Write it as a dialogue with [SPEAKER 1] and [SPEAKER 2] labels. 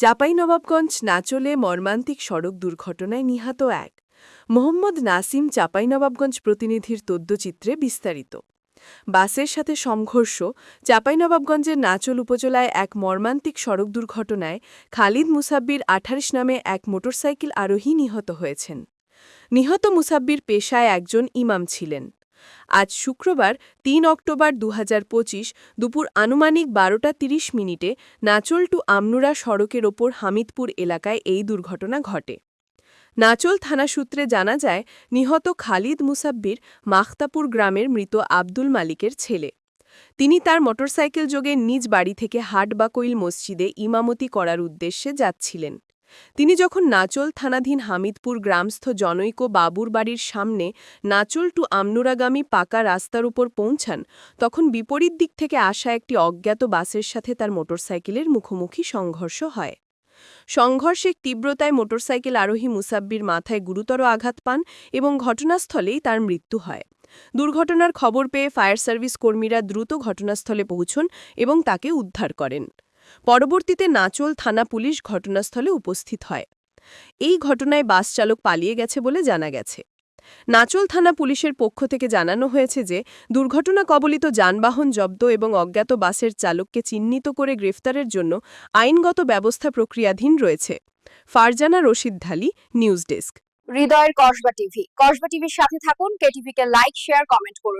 [SPEAKER 1] চাঁপাইনবাবগঞ্জ নাচলে মর্মান্তিক সড়ক দুর্ঘটনায় নিহত এক। মোহাম্মদ নাসিম চাঁপাইনবাবগঞ্জ প্রতিনিধির তদ্যচিত্রে বিস্তারিত। বাসের সাথে সংঘর্ষ, চাঁপাইনবাবগঞ্জের নাচল উপজেলায় এক মর্মান্তিক সড়ক দুর্ঘটনায় খালিদ মুসাব্বির আঠারিশ নামে এক মোটরসাইকেল আরোহী নিহত হয়েছেন। নিহত মুসাব্বির পেশায় একজন ইমাম ছিলেন। আজ শুক্রবার তিন অক্টোবর দু হাজার পঁচিশ দুপুর আনুমানিক বারোটা তিরিশ মিনিটে নাচল টু আমনুরা সড়কের ওপর হামিদপুর এলাকায় এই দুর্ঘটনা ঘটে। নাচল থানা সূত্রে জানা যায়, নিহত খালিদ মুসাব্বির মাখতাপুর গ্রামের মৃত আব্দুল মালিকের ছেলে। তিনি তার মোটরসাইকেল যোগে নিজ বাড়ি থেকে হাটবাকইল মসজিদে ইমামতি করার উদ্দেশ্যে যাচ্ছিলেন। তিনি যখন নাচল থানাধীন হামিদপুর গ্রামস্থ জনৈক বাবুর বাড়ির সামনে নাচল টু আমনুরাগামী পাকা রাস্তার উপর পৌঁছান, তখন বিপরীত দিক থেকে আসা একটি অজ্ঞাত বাসের সাথে তার মোটরসাইকেলের মুখোমুখি সংঘর্ষ হয়। সংঘর্ষের তীব্রতায় মোটরসাইকেল আরোহী মুসাব্বির মাথায় গুরুতর আঘাত পান এবং ঘটনাস্থলেই তার মৃত্যু হয়। দুর্ঘটনার খবর পেয়ে ফায়ার সার্ভিস কর্মীরা দ্রুত ঘটনাস্থলে পৌঁছন এবং তাকে উদ্ধার করেন। পরবর্তীতে নাচল থানা পুলিশ ঘটনাস্থলে উপস্থিত হয়। এই ঘটনায় বাস চালক পালিয়ে গেছে বলে জানা গেছে। নাচল থানা পুলিশের পক্ষ থেকে জানানো হয়েছে যে, দুর্ঘটনা কবলিত যানবাহন জব্দ এবং অজ্ঞাত বাসের চালককে চিহ্নিত করে গ্রেফতারের জন্য আইনগত ব্যবস্থা প্রক্রিয়াধীন রয়েছে। Farzana Rashid Dhali, news desk.
[SPEAKER 2] হৃদয়ের কসবা টিভি। কসবা টিভির সাথে থাকুন কেটিভিকে লাইক, শেয়ার, কমেন্ট করুন।